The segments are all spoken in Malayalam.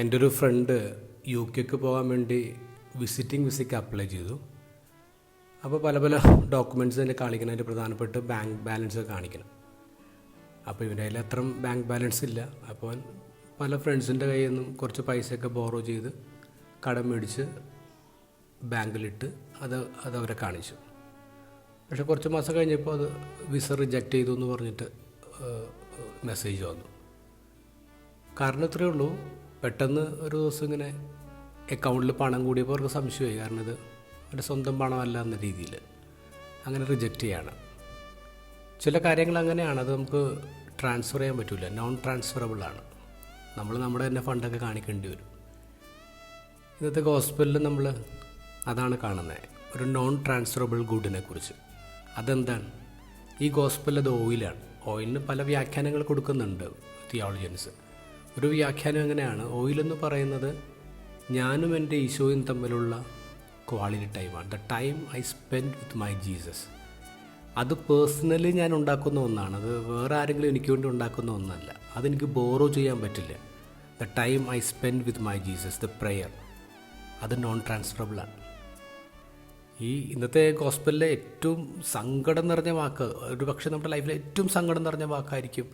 എന്റെ ഒരു ഫ്രണ്ട് യു കെക്ക് പോകാൻ വേണ്ടി വിസിറ്റിംഗ് വിസയ്ക്ക് അപ്ലൈ ചെയ്തു. അപ്പോൾ പല പല ഡോക്യുമെന്റ്സ് അതിൽ കാണിക്കണം അതിന്റെ പ്രധാനപ്പെട്ട ബാങ്ക് ബാലൻസ് കാണിക്കണം. അപ്പോൾ ഇവന്റെ കയ്യിൽ അത്ര ബാങ്ക് ബാലൻസ് ഇല്ല. അപ്പോൾ പല ഫ്രണ്ട്സിന്റെ കയ്യിൽ നിന്നും കുറച്ച് പൈസയൊക്കെ ബോറോ ചെയ്ത് കടം മേടിച്ച് ബാങ്കിലിട്ട് അത് അത് അവരെ കാണിച്ചു. പക്ഷേ കുറച്ച് മാസം കഴിഞ്ഞപ്പോൾ അത് വിസ റിജക്റ്റ് ചെയ്തു എന്ന് പറഞ്ഞിട്ട് മെസ്സേജ് വന്നു. കാരണം ഇത്രയേ ഉള്ളൂ. പെട്ടെന്ന് ഒരു ദിവസം ഇങ്ങനെ അക്കൗണ്ടിൽ പണം കൂടിയപ്പോൾ അവർക്ക് സംശയമായി. കാരണം ഇത് അവരുടെ സ്വന്തം പണമല്ല എന്ന രീതിയിൽ. അങ്ങനെ റിജക്റ്റ് ചെയ്യാണ്. ചില കാര്യങ്ങൾ അങ്ങനെയാണ്. അത് നമുക്ക് ട്രാൻസ്ഫർ ചെയ്യാൻ പറ്റില്ല നോൺ ട്രാൻസ്ഫറബിൾ ആണ്. നമ്മൾ നമ്മുടെ തന്നെ ഫണ്ടൊക്കെ കാണിക്കേണ്ടി വരും. ഇന്നത്തെ ഹോസ്പിറ്റലിൽ നമ്മൾ അതാണ് കാണുന്നത് ഒരു നോൺ ട്രാൻസ്ഫറബിൾ ഗുഡിനെ കുറിച്ച്. അതെന്താണ്? ഈ ഗോസ്പൽ ഓയിലാണ് ഓയിലിന് പല വ്യാഖ്യാനങ്ങൾ കൊടുക്കുന്നുണ്ട് തിയോളജിയൻസ് ഒരു വ്യാഖ്യാനം എങ്ങനെയാണ്? ഓയിലെന്ന് പറയുന്നത് ഞാനും എന്റെ ഈശോയും തമ്മിലുള്ള ക്വാളിറ്റി ടൈമാണ്. The time I spend with my Jesus അത് പേഴ്സണലി ഞാൻ ഉണ്ടാക്കുന്ന ഒന്നാണ്. അത് വേറെ ആരെങ്കിലും എനിക്ക് വേണ്ടി ഉണ്ടാക്കുന്ന ഒന്നല്ല. അതെനിക്ക് ബോറോ ചെയ്യാൻ പറ്റില്ല. The time I spend with my Jesus the prayer അത് നോൺ ട്രാൻസ്ഫറബിളാണ് ഈ ഇന്നത്തെ ഗോസ്പലിലെ ഏറ്റവും സങ്കടം നിറഞ്ഞ വാക്ക് ഒരു പക്ഷേ നമ്മുടെ ലൈഫിലെ ഏറ്റവും സങ്കടം നിറഞ്ഞ വാക്കായിരിക്കും.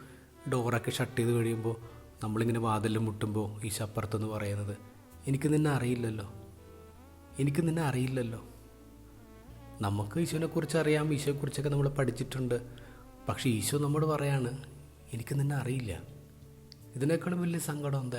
ഡോറൊക്കെ ഷട്ട് ചെയ്ത് കഴിയുമ്പോൾ നമ്മളിങ്ങനെ വാതിലിൽ മുട്ടുമ്പോൾ ഈ ശപ്പുറത്തെന്ന് പറയുന്നത് എനിക്ക് നിന്നെ അറിയില്ലല്ലോ. എനിക്ക് നിന്നെ അറിയില്ലല്ലോ. നമുക്ക് ഈശോനെക്കുറിച്ച് അറിയാം ഈശോയെക്കുറിച്ചൊക്കെ നമ്മൾ പഠിച്ചിട്ടുണ്ട്. പക്ഷേ ഈശോ നമ്മോട് പറയാണ് എനിക്ക് നിന്നെ അറിയില്ല. ഇതിനേക്കാളും വലിയ സങ്കടം എന്താ